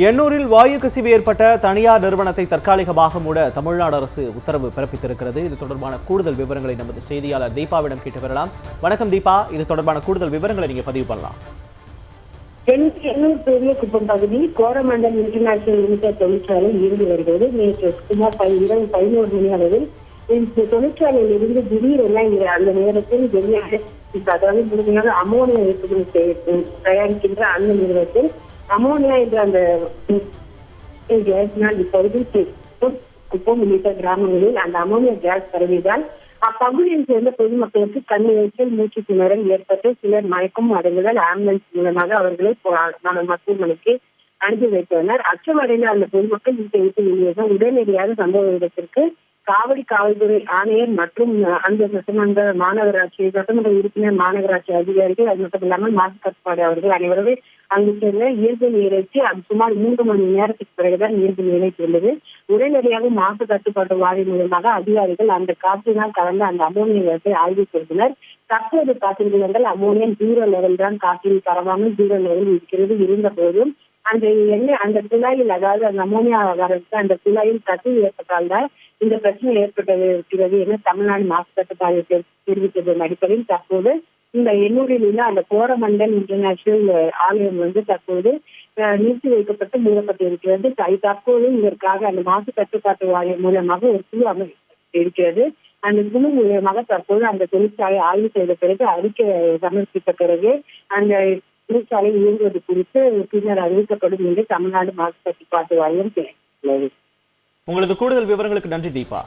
எண்ணூரில் வாயு கசிவு ஏற்பட்ட தனியார் நிறுவனத்தை தற்காலிகமாக மூட தமிழ்நாடு அரசு உத்தரவு பிறப்பித்திருக்கிறது. இது தொடர்பான கூடுதல் விவரங்களை நமது செய்தியாளர் தீபாவிடம் கேட்டு பெறலாம் வணக்கம் தீபா. இது தொடர்பான கூடுதல் விவரங்களை நீங்க பதிவு பண்ணலாம். எண்ணூர் பெரிய குப்பம் பகுதி கோரமண்டல் இன்டர்நேஷனல் லிமிடெட் தொழிற்சாலை இருந்து வருகிறது. நேற்று சுமார் இரவு பதினோரு மணி அளவில் இந்த தொழிற்சாலையில் இருந்து திடீரென அந்த நேரத்தில் வெளியாக அதாவது முழுமையாக அமோனியா ஏற்றுமதி தயாரிக்கின்ற அந்த நிறுவனத்தில் அமோனியா என்ற அந்த கேஸினால் இப்பகுதியில் குப்பம் உள்ளிட்ட கிராமங்களில் அந்த அமோனியா கேஸ் பரவியதால் அப்பகுதியில் சேர்ந்த பொதுமக்களுக்கு கண் எரிச்சல் மூச்சு திணறல் ஏற்பட்டு சிலர் மயக்கம் அடைந்ததால் ஆம்புலன்ஸ் மூலமாக அவர்களை மருத்துவமனைக்கு அனுப்பி வைத்தனர். அச்சமடைந்த அந்த பொதுமக்கள் வீட்டை விட்டு வெளியேற உடனடியாக சம்பவ இடத்திற்கு காவடி காவல்துறை ஆணையர் மற்றும் அந்த சட்டமன்ற மாநகராட்சி சட்டமன்ற உறுப்பினர் மாநகராட்சி அதிகாரிகள் அது மட்டும் இல்லாமல் மாசு கட்டுப்பாடு அவர்கள் அனைவருமே அங்கு சென்ற இயல்பு நீரைக்கு அது சுமார் மூன்று மணி நேரத்துக்கு பிறகுதான் இயல்பு நீரை சென்றது உடனடியாக மாசு கட்டுப்பாட்டு வாரியம் மூலமாக அதிகாரிகள் அந்த காற்றினால் கலந்த அந்த அமோனிய நிலத்தை ஆய்வு செய்தனர். தற்போது பார்த்தீர்கள் அமோனியம் ஜீரோ லெவல் தான் காற்றில் பரவாமல் ஜீரோ லெவல் இருக்கிறது. இருந்த போதும் அந்த எண்ணெய் அந்த குழாயில் அதாவது அந்த அமோனியா வரதுக்கு அந்த குழாயில் கசிவு ஏற்பட்டால் தான் இந்த பிரச்சனை ஏற்பட்டது இருக்கிறது என தமிழ்நாடு மாசு கட்டுப்பாடு தெரிவித்ததன் அடிப்படையில் தற்போது இந்த எண்ணூரில் உள்ள அந்த கோரமண்டல் இன்டர்நேஷனல் ஆலயம் வந்து தற்போது நிறுத்தி வைக்கப்பட்டு மூடப்பட்டு இருக்கிறது தற்போது இதற்காக அந்த மாசு கட்டுப்பாட்டு வாரியம் மூலமாக ஒரு குழு அமை இருக்கிறது. அந்த குழு மூலமாக தற்போது அந்த தொழிற்சாலை ஆய்வு செய்த பிறகு அறிக்கை சமர்ப்பித்த பிறகு அந்த தொழிற்சாலை இயங்குவது குறித்து பின்னர் அறிவிக்கப்படும் என்று தமிழ்நாடு மாசு கட்டுப்பாட்டு வாரியம் தெரிவித்துள்ளது. உங்களது கூடுதல் விவரங்களுக்கு நன்றி தீபா.